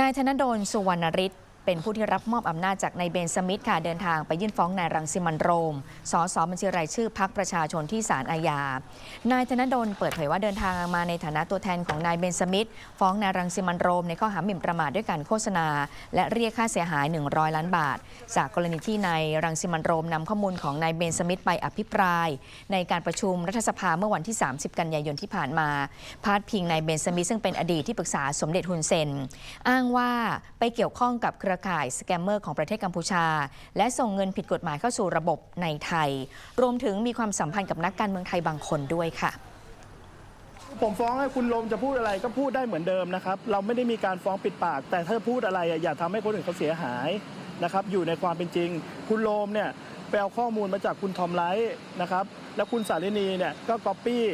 นายธนดลสุวรรณฤทธิ์ เป็นผู้ที่รับมอบอำนาจจากนายเบนสมิธค่ะเดินทางไปยื่นฟ้องนายรังสิมันโรม สสบัญชีรายชื่อพักประชาชนที่ศาลอาญา นายธนดลเปิดเผยว่าเดินทางมาในฐานะตัวแทนของนายเบนสมิธฟ้องนายรังสิมันโรมในข้อหาหมิ่นประมาทด้วยการโฆษณา และเรียกค่าเสียหาย 100 ล้านบาท จากกรณีที่นายรังสิมันโรมนำข้อมูลของนายเบนสมิธไปอภิปราย ในการประชุมรัฐสภาเมื่อวันที่ 30 กันยายนที่ผ่านมา พาดพิงนายเบนสมิธซึ่งเป็นอดีตที่ปรึกษาสมเด็จฮุนเซน อ้างว่าไปเกี่ยวข้องกับเครือข่ายสแกมเมอร์ของประเทศกัมพูชา และส่งเงินผิดกฎหมายเข้าสู่ระบบในไทย รวมถึงมีความสัมพันธ์กับนักการเมืองไทยบางคนด้วยค่ะผมฟ้องให้คุณลมจะพูดอะไรก็พูดได้เหมือนเดิมนะครับ เราไม่ได้มีการฟ้องปิดปาก แต่ถ้าพูดอะไรอย่าทำให้คนอื่นเขาเสียหายนะครับ อยู่ในความเป็นจริง คุณลมเนี่ยไปเอาข้อมูลมาจากคุณทอมไลท์นะครับ แล้วคุณสารินีเนี่ยก็ก๊อปปี้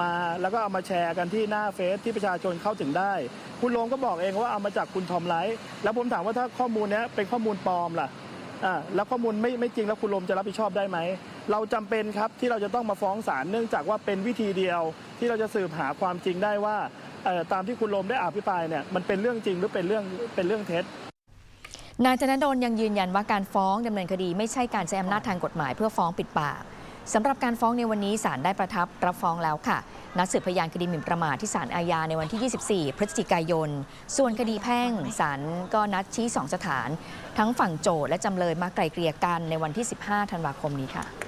มาแล้วก็เอามาแชร์กันที่หน้าเฟซที่ประชาชนเข้าถึงได้ คุณโลมก็บอกเองว่าเอามาจากคุณทอมไลท์แล้วผมถามว่าถ้าข้อมูลนี้เป็นข้อมูลปลอมล่ะอ่าแล้วข้อมูลไม่ไม่จริงแล้วคุณลมจะรับผิดชอบได้ไหมเราจำเป็นครับที่เราจะต้องมาฟ้องศาลเนื่องจากว่าเป็นวิธีเดียว ที่เราจะสืบหาความจริงได้ว่าตามที่คุณลมได้อภิปรายเนี่ยมันเป็นเรื่องจริงหรือเป็นเรื่องเป็นเรื่องเท็จนายธนดลยังยืนยันว่าการฟ้องดำเนินคดีไม่ใช่การใช้อำนาจทางกฎหมายเพื่อฟ้องปิดปาก สำหรับการฟ้องในวันนี้ศาลได้ประทับรับฟ้องแล้วค่ะ นัดสืบพยานคดีหมิ่นประมาทที่ศาลอาญาในวันที่ 24 พฤศจิกายน ส่วนคดีแพ่งศาลก็นัดชี้ 2 สถาน ทั้งฝั่งโจทย์และจำเลยมาไกลเกลี่ยกันในวันที่ 15 ธันวาคมนี้ค่ะ